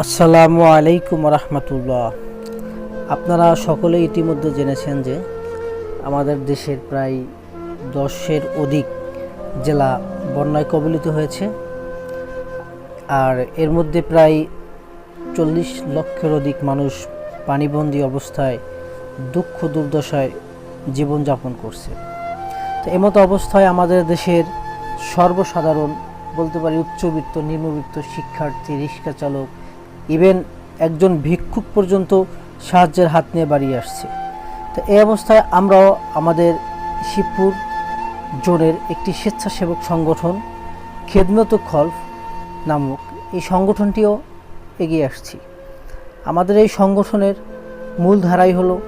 আসসালামু আলাইকুম রহমতুল্লাহ। আপনারা সকলে ইতিমধ্যে জেনেছেন যে আমাদের দেশের প্রায় দশের অধিক জেলা বন্যায় কবলিত হয়েছে। আর এর মধ্যে প্রায় চল্লিশ লক্ষের অধিক মানুষ পানিবন্দী অবস্থায় দুঃখ দুর্দশায় জীবনযাপন করছে। তো এমতো অবস্থায় আমাদের দেশের সর্বসাধারণ, বলতে পারি উচ্চবিত্ত, নিম্নবিত্ত শিক্ষার্থী, রিক্সা চালক ইভেন একজন ভিক্ষুক পর্যন্ত সাহায্যের হাত নিয়ে বাড়িয়ে আসছে। তো এই অবস্থায় আমরাও আমাদের শিবপুর জোনের একটি স্বেচ্ছাসেবক সংগঠন, খেদমত খলফ নামক এই সংগঠনটিও এগিয়ে আসছি। আমাদের এই সংগঠনের মূল ধারাই হলো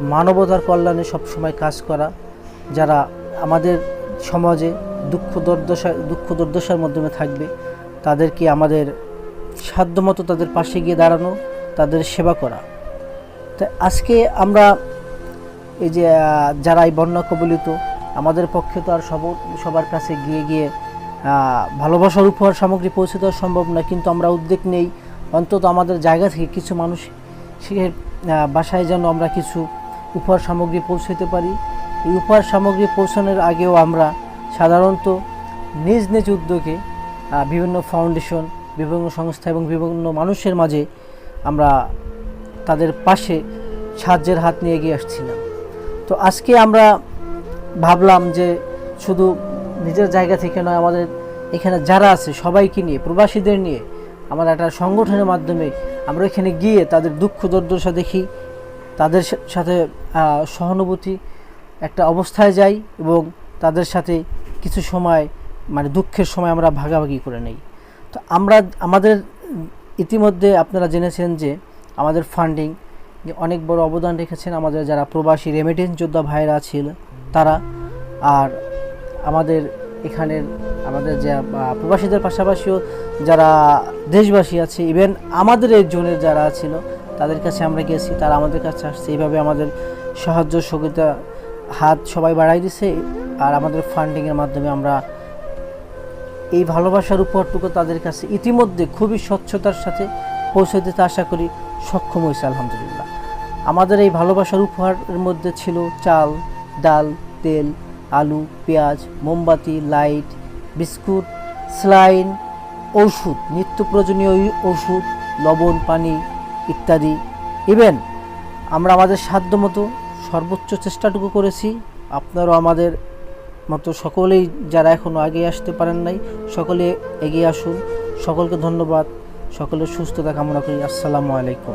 মানবতার কল্যাণে সবসময় কাজ করা, যারা আমাদের সমাজে দুঃখ দুর্দশা, দুঃখ দুর্দশার মাধ্যমে থাকবে, তাদেরকে আমাদের সাধ্যমতো তাদের পাশে গিয়ে দাঁড়ানো, তাদের সেবা করা। তো আজকে আমরা এই যে যারা এই বন্যা কবলিত, আমাদের পক্ষে তো আর সব, সবার কাছে গিয়ে গিয়ে ভালোবাসার উপহার সামগ্রী পৌঁছে দেওয়া সম্ভব না, কিন্তু আমরা উদ্যোগ নেই। অন্তত আমাদের জায়গা থেকে কিছু মানুষ সে বাসায় যেন আমরা কিছু উপহার সামগ্রী পৌঁছতে পারি। এই উপহার সামগ্রী পৌঁছানোর আগেও আমরা সাধারণত নিজ নিজ উদ্যোগে বিভিন্ন ফাউন্ডেশন বিভিন্ন সংস্থা এবং বিভিন্ন মানুষের মাঝে আমরা তাদের পাশে সাহায্যের হাত নিয়ে এগিয়ে আসছিলাম। তো আজকে আমরা ভাবলাম যে শুধু নিজের জায়গা থেকে নয়, আমাদের এখানে যারা আছে সবাইকে নিয়ে, প্রবাসীদের নিয়ে আমরা একটা সংগঠনের মাধ্যমে আমরা এখানে গিয়ে তাদের দুঃখ দুর্দশা দেখি, তাদের সাথে সহানুভূতি একটা অবস্থায় যাই এবং তাদের সাথে কিছু সময় মানে দুঃখের সময় আমরা ভাগাভাগি করে নেই। তো আমরা, আমাদের ইতিমধ্যে আপনারা জেনেছেন যে আমাদের ফান্ডিং অনেক বড় অবদান রেখেছেন আমাদের যারা প্রবাসী রেমিটেন্স যোদ্ধা ভাইরা ছিল, তারা। আর আমাদের এখানের, আমাদের যে প্রবাসীদের পাশাপাশিও যারা দেশবাসী আছে ইভেন আমাদের এই জোনের যারা ছিল, তাদের কাছে আমরা গেছি, তারা আমাদের কাছে আসছে। এইভাবে আমাদের সাহায্য সহযোগিতা, হাত সবাই বাড়াই দিছে। আর আমাদের ফান্ডিংয়ের মাধ্যমে আমরা এই ভালোবাসার উপহারটুকু তাদের কাছে ইতিমধ্যে খুবই স্বচ্ছতার সাথে পৌঁছে দিতে আশা করি সক্ষম হয়েছে, আলহামদুলিল্লাহ। আমাদের এই ভালোবাসার উপহারের মধ্যে ছিল চাল, ডাল, তেল, আলু, পেঁয়াজ, মোমবাতি, লাইট, বিস্কুট, স্লাইন ওষুধ নিত্য প্রয়োজনীয় ওষুধ লবণ, পানি ইত্যাদি। ইভেন আমরা আমাদের সাধ্যমতো সর্বোচ্চ চেষ্টাটুকু করেছি, আপনারাও আমাদের মতো সকলেই যারা এখনও আগে আসতে পারেন নাই, সকলে এগিয়ে আসুন। সকলকে ধন্যবাদ। সকলের সুস্থতা কামনা করি। আসসালামু আলাইকুম।